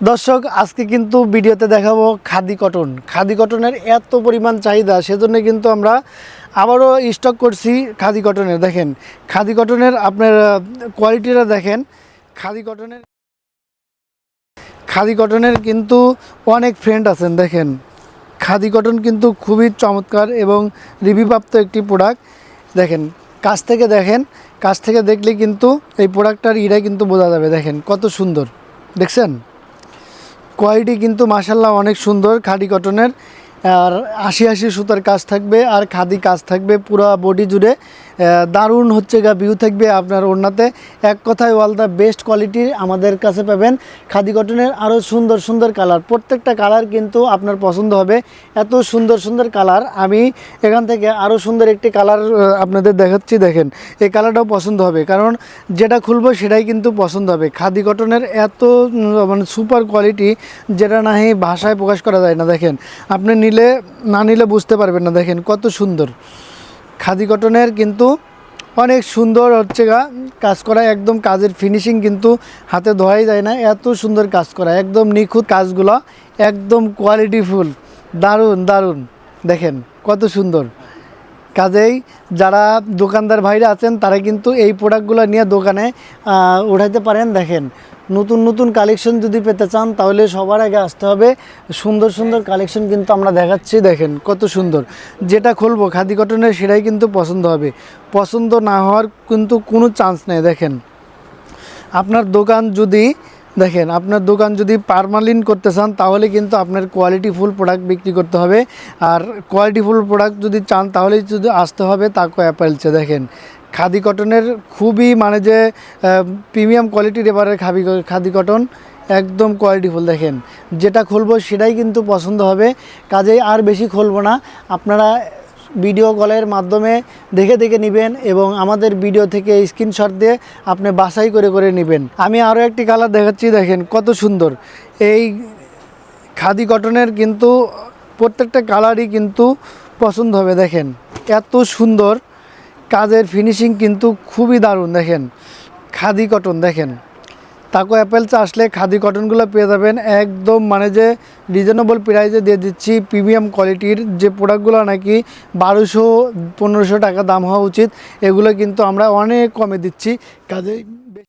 দর্শক, আজকে কিন্তু ভিডিওতে দেখাবো খাদি কটন। খাদি কটনের এত পরিমাণ চাহিদা, সেজন্য কিন্তু আমরা আবারও স্টক করছি খাদি কটনের। দেখেন, খাদি কটনের আপনার কোয়ালিটিটা দেখেন। খাদি কটনের খাদি কটনের কিন্তু অনেক ফ্রেন্ড আছেন, দেখেন। খাদি কটন কিন্তু খুবই চমৎকার এবং রিভিউপ্রাপ্ত একটি প্রোডাক্ট দেখেন, কাছ থেকে দেখেন, কাছ থেকে দেখলে কিন্তু এই প্রোডাক্টটার ইটা কিন্তু বোঝা যাবে। দেখেন, কত সুন্দর। দেখছেন? কোয়ালিটি কিন্তু মাসাল্লাহ অনেক সুন্দর, খাদি কটনের। আর আশি আশি সুতার কাজ থাকবে, আর খাদি কাজ থাকবে পুরো বডি জুড়ে। দারুণ হচ্ছে গা ভিউ থাকবে আপনার ওড়নাতে। এক কথায় অল দ্য বেস্ট কোয়ালিটির আমাদের কাছে পাবেন। খাদি কটনের আরও সুন্দর সুন্দর কালার প্রত্যেকটা কালার কিন্তু আপনার পছন্দ হবে। এত সুন্দর সুন্দর কালার আমি এখান থেকে আরও সুন্দর একটি কালার আপনাদের দেখাচ্ছি, দেখেন। এই কালারটাও পছন্দ হবে। কারণ যেটা খুলবো সেটাই কিন্তু পছন্দ হবে। খাদি কটনের এত মানে সুপার কোয়ালিটি যেটা নাহি ভাষায় প্রকাশ করা যায় না, দেখেন। আপনি নিলে, না নিলে বুঝতে পারবেন না, দেখেন। কত সুন্দর। খাদি কটনের কিন্তু অনেক সুন্দর হচ্ছে কাজ করা, একদম কাজের ফিনিশিং কিন্তু হাতে ধোয়াই যায় না। এত সুন্দর কাজ করা, একদম নিখুঁত কাজগুলো, একদম কোয়ালিটিফুল দারুণ দারুণ। দেখেন, কত সুন্দর। কাজেই যারা দোকানদার ভাইরা আছেন, তারা কিন্তু এই প্রোডাক্টগুলো নিয়ে দোকানে উঠাইতে পারেন। দেখেন নতুন নতুন কালেকশন যদি পেতে চান, তাহলে সবার আগে আসতে হবে। সুন্দর সুন্দর কালেকশন কিন্তু আমরা দেখাচ্ছি, দেখেন কত সুন্দর। যেটা খুলবো, খাদি কটনের সেটাই কিন্তু পছন্দ হবে। পছন্দ না হওয়ার কিন্তু কোনো চান্স নেই, দেখেন। আপনার দোকান যদি, দেখেন, আপনার দোকান যদি পারমালিন করতে চান, তাহলে কিন্তু আপনার কোয়ালিটি ফুল প্রোডাক্ট বিক্রি করতে হবে। আর কোয়ালিটি ফুল প্রোডাক্ট যদি চান, তাহলে যদি আসতে হবে তাকে অ্যাপেলছে দেখেন। খাদি কটনের খুবই মানে যে প্রিমিয়াম কোয়ালিটির এবারে খাবি খাদি কটন, একদম কোয়ালিটিফুল দেখেন। যেটা খুলবো সেটাই কিন্তু পছন্দ হবে। কাজেই আর বেশি খুলবো না। আপনারা ভিডিও কলের মাধ্যমে দেখে দেখে নেবেন এবং আমাদের ভিডিও থেকে স্ক্রিনশট দিয়ে আপনি বাছাই করে করে নেবেন। আমি আরও একটি কালার দেখাচ্ছি, দেখেন কত সুন্দর। এই খাদি কটনের কিন্তু প্রত্যেকটা কালারই কিন্তু পছন্দ হবে, দেখেন। এত সুন্দর। কাজের ফিনিশিং কিন্তু খুবই দারুণ, দেখেন। খাদি কটন দেখেন। তাকো অ্যাপেল আসলে খাদি কটনগুলো পেয়ে যাবেন একদম মানে যে রিজনেবল প্রাইসে দিয়ে দিচ্ছি প্রিমিয়াম কোয়ালিটির যে প্রোডাক্টগুলো নাকি বারোশো, পনেরোশো টাকা দাম হওয়া উচিত, এগুলো কিন্তু আমরা অনেক কমে দিচ্ছি। কাজে